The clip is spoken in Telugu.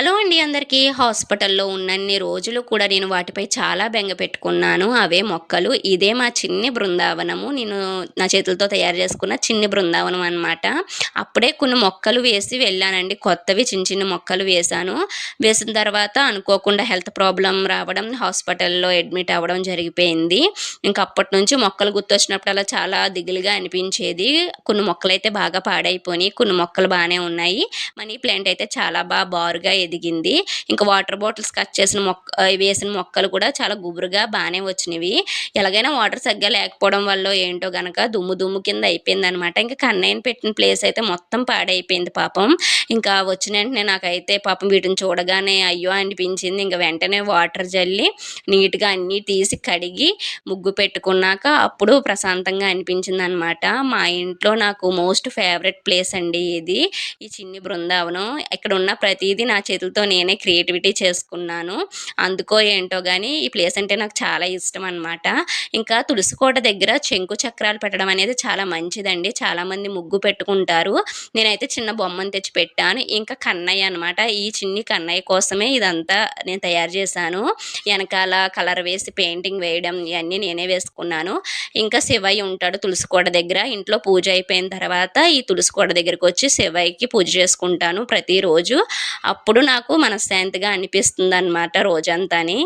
హలో అండి అందరికీ. హాస్పిటల్లో ఉన్నన్ని రోజులు కూడా నేను వాటిపై చాలా బెంగ పెట్టుకున్నాను. అవే మొక్కలు. ఇదే మా చిన్ని బృందావనము. నేను నా చేతులతో తయారు చేసుకున్న చిన్ని బృందావనం అనమాట అప్పుడే కొన్ని మొక్కలు వేసి వెళ్ళానండి. కొత్తవి చిన్న చిన్న మొక్కలు వేశాను. వేసిన తర్వాత అనుకోకుండా హెల్త్ ప్రాబ్లం రావడం హాస్పిటల్లో అడ్మిట్ అవ్వడం జరిగిపోయింది. ఇంకా అప్పటి నుంచి మొక్కలు గుర్తొచ్చినప్పుడల్లా చాలా దిగులుగా అనిపించేది. కొన్ని మొక్కలు అయితే బాగా పాడైపోయి కొన్ని మొక్కలు బాగానే ఉన్నాయి. మనీ ప్లాంట్ అయితే చాలా బాగా బారుగా ఎదిగింది. ఇంకా వాటర్ బాటిల్స్ కట్ చేసిన మొక్క వేసిన మొక్కలు కూడా చాలా గుబురుగా బాగానే వచ్చినవి. ఎలాగైనా వాటర్ సరిగ్గా లేకపోవడం వల్ల ఏంటో గనక దుమ్ము దుమ్ము కింద అయిపోయింది అనమాట ఇంకా కన్నయ్యని పెట్టిన ప్లేస్ అయితే మొత్తం పాడైపోయింది పాపం. ఇంకా వచ్చిన వెంటనే నాకైతే పాపం వీటిని చూడగానే అయ్యో అనిపించింది. ఇంకా వెంటనే వాటర్ జల్లి నీట్గా అన్నీ తీసి కడిగి ముగ్గు పెట్టుకున్నాక అప్పుడు ప్రశాంతంగా అనిపించింది అనమాట మా ఇంట్లో నాకు మోస్ట్ ఫేవరెట్ ప్లేస్ అండి ఇది. ఈ చిన్ని బృందావనం. ఇక్కడ ఉన్న ప్రతిదీ నా చేతులతో నేనే క్రియేటివిటీ చేసుకున్నాను. అందుకో ఏంటో కానీ ఈ ప్లేస్ అంటే నాకు చాలా ఇష్టం అనమాట ఇంకా తులసి కోట దగ్గర చెంకు చక్రాలు పెట్టడం అనేది చాలా మంచిదండి. చాలామంది ముగ్గు పెట్టుకుంటారు. నేనైతే చిన్న బొమ్మను తెచ్చి పెట్టాను. ఇంకా కన్నయ్య అనమాట ఈ చిన్ని కన్నయ్య కోసమే ఇదంతా నేను తయారు చేశాను. వెనకాల కలర్ వేసి పెయింటింగ్ వేయడం ఇవన్నీ నేనే వేసుకున్నాను. ఇంకా శివయ్య ఉంటాడు తులసి కోట దగ్గర. ఇంట్లో పూజ అయిపోయిన తర్వాత ఈ తులసి కోట దగ్గరికి వచ్చి శివయ్యకి పూజ చేసుకుంటాను ప్రతిరోజు. అప్పుడు నాకు మనశ్శాంతిగా అనిపిస్తుంది అనమాట రోజంతాని.